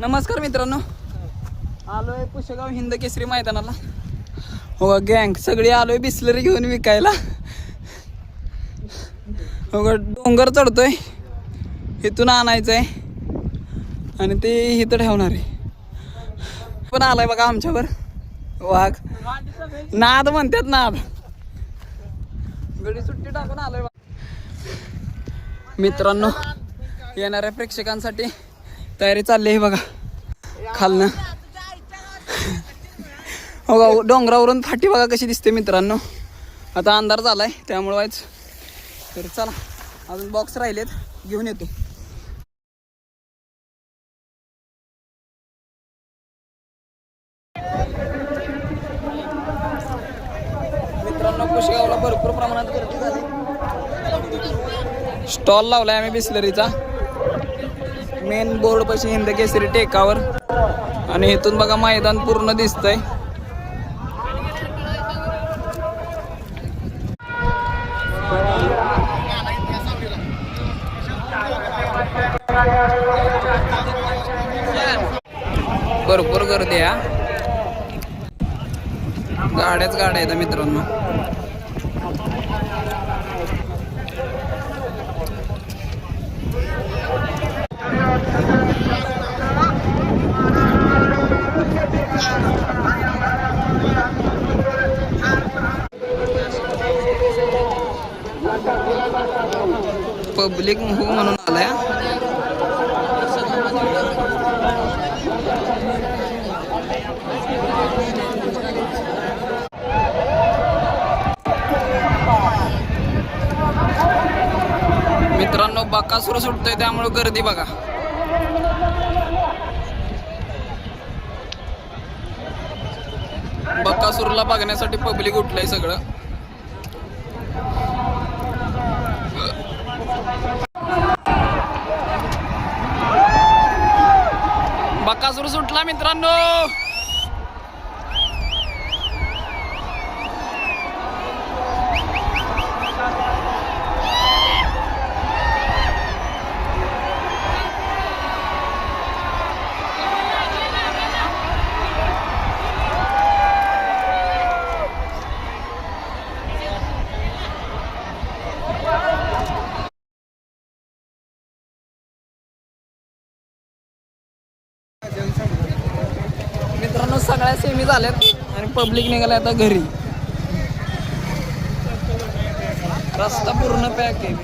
नमस्कार मित्रांनो. आलोय पुशेगाव हिंद केसरी मैदानाला. हो गँग सगळी आलोय बिस्लरी घेऊन विकायला. हो ग, डोंगर चढतोय. इथून आणायचं आहे आणि ते इथं ठेवणार आहे. पण आलाय बघा आमच्यावर. वाघ. नाद म्हणतात नाद. गडी सुट्टी टाकून आलोय मित्रांनो येणाऱ्या प्रेक्षकांसाठी तयारी चालली आहे बघा. खालनं. हो का डोंगरावरून फाटी बघा कशी दिसते मित्रांनो. आता अंधार झालाय त्यामुळं वाईच. तर चला अजून बॉक्स राहिलेत घेऊन येतो. मित्रांनो कुशगावला भरपूर प्रमाणात गर्दी झाली. स्टॉल लावलाय आम्ही बिस्लरीचा. मेन बोर्ड पाशी हिंद केसरी टेकावर. आणि इथून बघा मैदान पूर्ण दिसतंय. भरपूर गर्दी आहे हा. गाड्याच गाड्या आहेत मित्रांनो. पब्लिक हो म्हणून आलाय. मित्रांनो बकासूर सुटतोय त्यामुळे गर्दी बघा. बकासूरला बघण्यासाठी पब्लिक उठलंय सगळं. बकासूर सुटला मित्रांनो. मित्रांनो सगळ्या सेमी झाल्यात आणि पब्लिक निघाला आता घरी. रस्ता पूर्ण पॅक आहे.